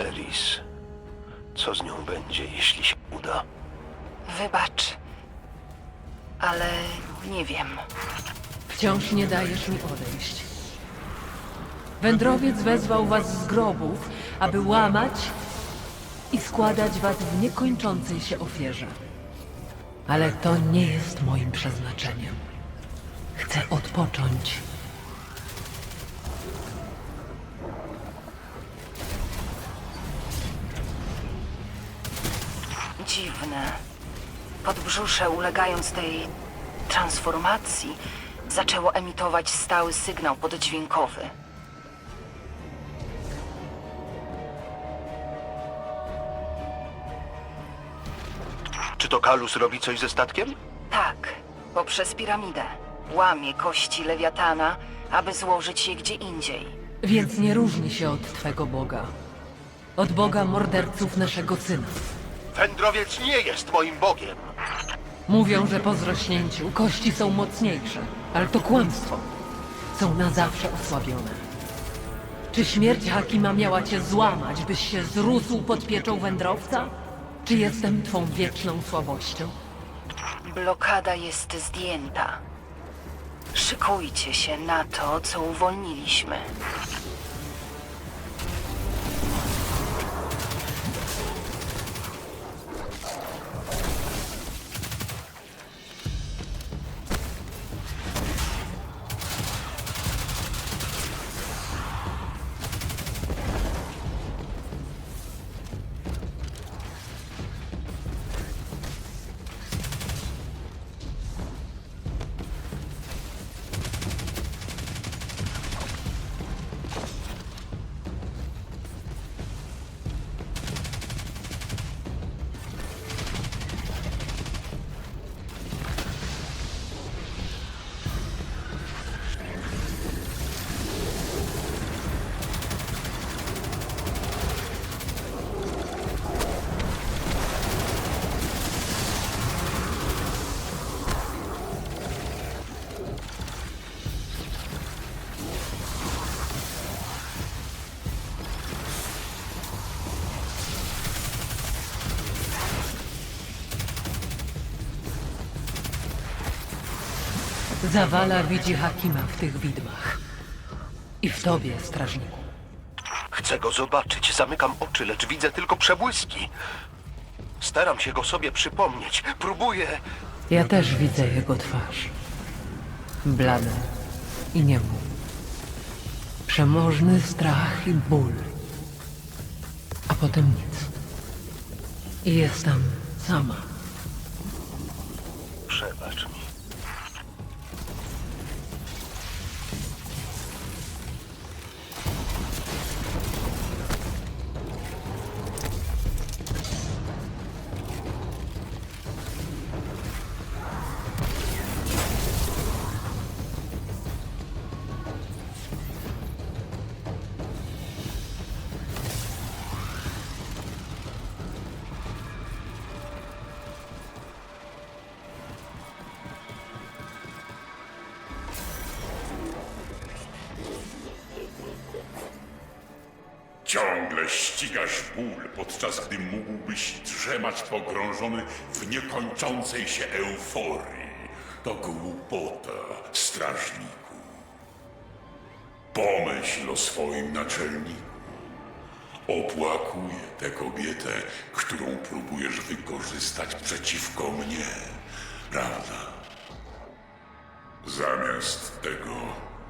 Elis, co z nią będzie, jeśli się uda? Wybacz, ale nie wiem. Wciąż nie dajesz mi odejść. Wędrowiec wezwał was z grobów, aby łamać i składać was w niekończącej się ofierze. Ale to nie jest moim przeznaczeniem. Chcę odpocząć. Dziwne. Podbrzusze, ulegając tej transformacji, zaczęło emitować stały sygnał poddźwiękowy. Czy to Kalus robi coś ze statkiem? Tak, poprzez piramidę. Łamie kości lewiatana, aby złożyć je gdzie indziej. Więc nie różni się od twego Boga. Od Boga morderców naszego syna. Wędrowiec nie jest moim bogiem. Mówią, że po zrośnięciu kości są mocniejsze, ale to kłamstwo. Są na zawsze osłabione. Czy śmierć Hakima miała cię złamać, byś się zrósł pod pieczą wędrowca? Czy jestem twą wieczną słabością? Blokada jest zdjęta. Szykujcie się na to, co uwolniliśmy. Zawala widzi Hakima w tych widmach. I w tobie, strażniku. Chcę go zobaczyć, zamykam oczy, lecz widzę tylko przebłyski. Staram się go sobie przypomnieć. Próbuję. Ja też widzę jego twarz. Blada i niemu. Przemożny strach i ból. A potem nic. I jestem sama. Ciągle ścigasz ból, podczas gdy mógłbyś drzemać pogrążony w niekończącej się euforii. To głupota, strażniku. Pomyśl o swoim naczelniku. Opłakuję tę kobietę, którą próbujesz wykorzystać przeciwko mnie. Prawda? Zamiast tego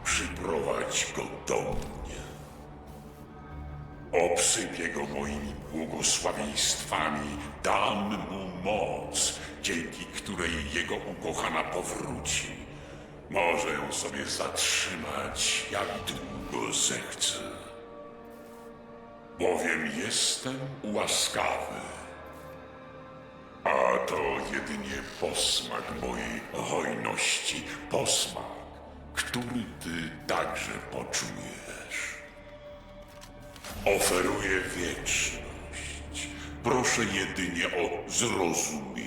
przyprowadź go do mnie. Obsypię go moimi błogosławieństwami, dam mu moc, dzięki której jego ukochana powróci. Może ją sobie zatrzymać, jak długo zechce. Bowiem jestem łaskawy. A to jedynie posmak mojej hojności, posmak, który ty także poczujesz. Oferuję wieczność. Proszę jedynie o zrozumienie.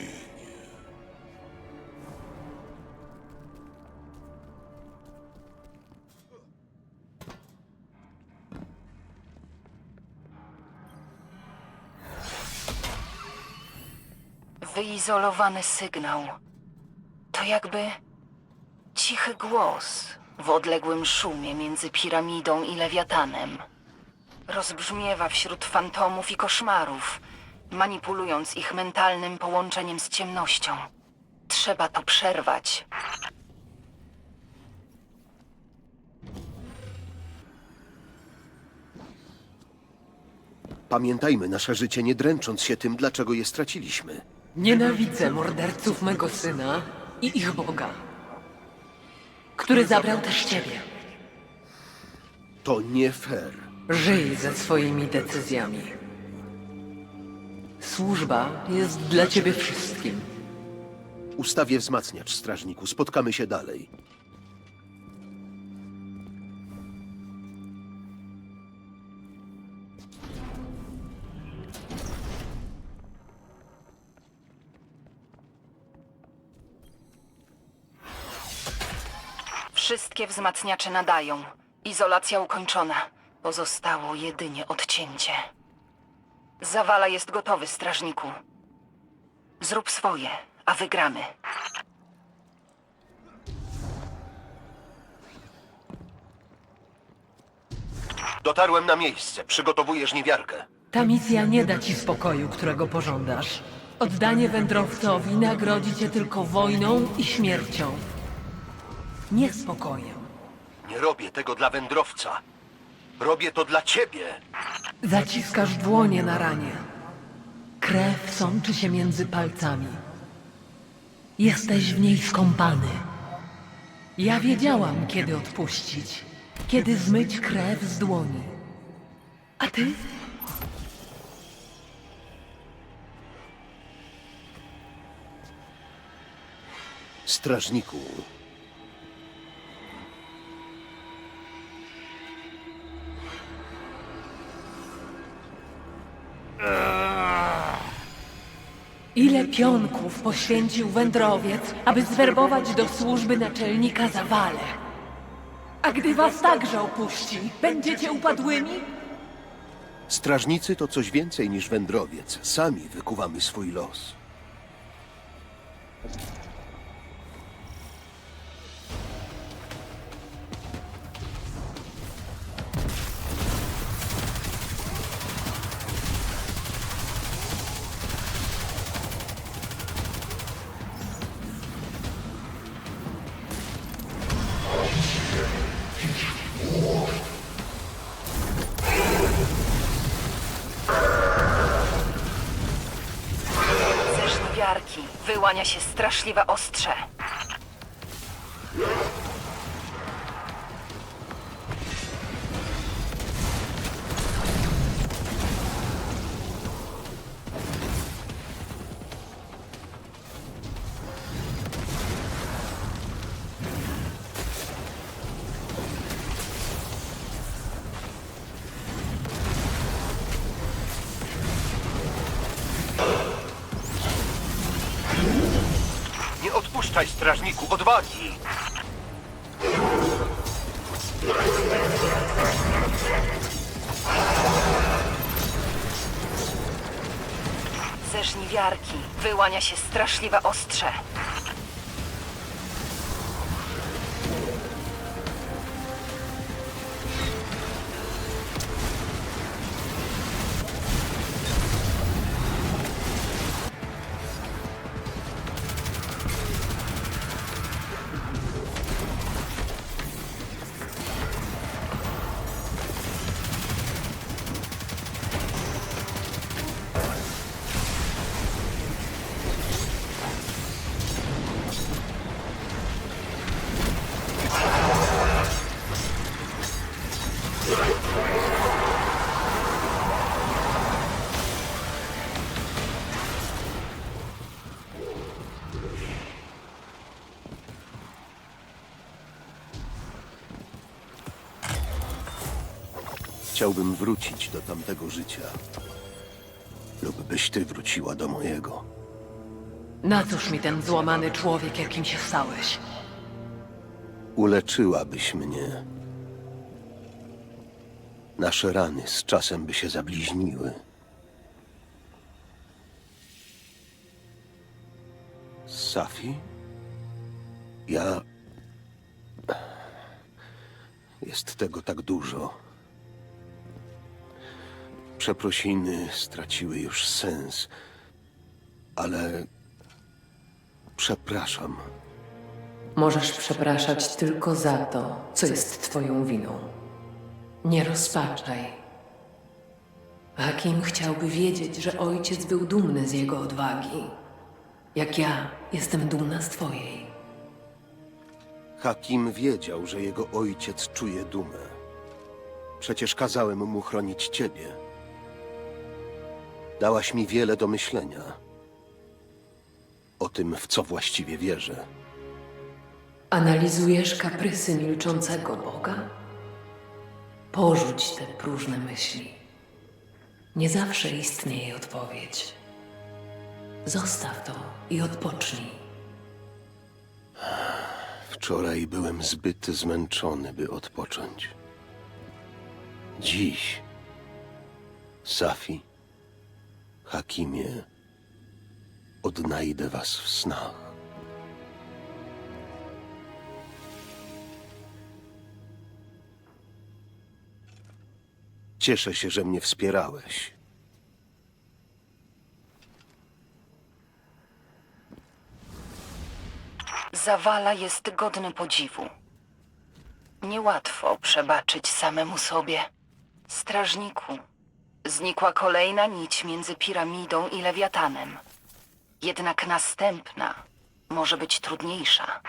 Wyizolowany sygnał. To jakby cichy głos w odległym szumie między piramidą i lewiatanem. Rozbrzmiewa wśród fantomów i koszmarów, manipulując ich mentalnym połączeniem z ciemnością. Trzeba to przerwać. Pamiętajmy nasze życie, nie dręcząc się tym, dlaczego je straciliśmy. Nienawidzę morderców mego syna i ich Boga, który zabrał też ciebie. To nie fair. Żyj ze swoimi decyzjami. Służba jest dla ciebie wszystkim. Ustawię wzmacniacz, strażniku. Spotkamy się dalej. Wszystkie wzmacniacze nadają. Izolacja ukończona. Pozostało jedynie odcięcie. Zawala jest gotowy, strażniku. Zrób swoje, a wygramy. Dotarłem na miejsce. Przygotowujesz niewiarkę. Ta misja nie da ci spokoju, którego pożądasz. Oddanie wędrowcowi nagrodzi cię tylko wojną i śmiercią. Nie spokojem. Nie robię tego dla wędrowca. Robię to dla ciebie. Zaciskasz dłonie na ranie. Krew sączy się między palcami. Jesteś w niej skąpany. Ja wiedziałam, kiedy odpuścić, kiedy zmyć krew z dłoni. A ty? Strażniku, Ile pionków poświęcił wędrowiec, aby zwerbować do służby naczelnika Zawale? A gdy was także opuści, będziecie upadłymi? strażnicy to coś więcej niż wędrowiec. Sami wykuwamy swój los. Wyłania się straszliwe ostrze. Odpuszczaj, strażniku, odwagi! Ze żniwiarki wyłania się straszliwe ostrze. Chciałbym wrócić do tamtego życia. Lub byś ty wróciła do mojego. Na cóż mi ten złamany człowiek, jakim się stałeś? Uleczyłabyś mnie. Nasze rany z czasem by się zabliźniły. Safi? Ja. Jest tego tak dużo. Przeprosiny straciły już sens, ale. Przepraszam. Możesz przepraszać tylko za to, co jest twoją winą. Nie rozpaczaj. Hakim chciałby wiedzieć, że ojciec był dumny z jego odwagi. Jak ja jestem dumna z twojej. Hakim wiedział, że jego ojciec czuje dumę. Przecież kazałem mu chronić ciebie. Dałaś mi wiele do myślenia. O tym, w co właściwie wierzę. Analizujesz kaprysy milczącego Boga? Porzuć te próżne myśli. Nie zawsze istnieje odpowiedź. Zostaw to i odpocznij. Wczoraj byłem zbyt zmęczony, by odpocząć. Dziś, Safi, Hakimie, odnajdę was w snach. Cieszę się, że mnie wspierałeś. Zawala jest godny podziwu. Niełatwo przebaczyć samemu sobie. Strażniku, znikła kolejna nić między piramidą i lewiatanem. Jednak następna może być trudniejsza.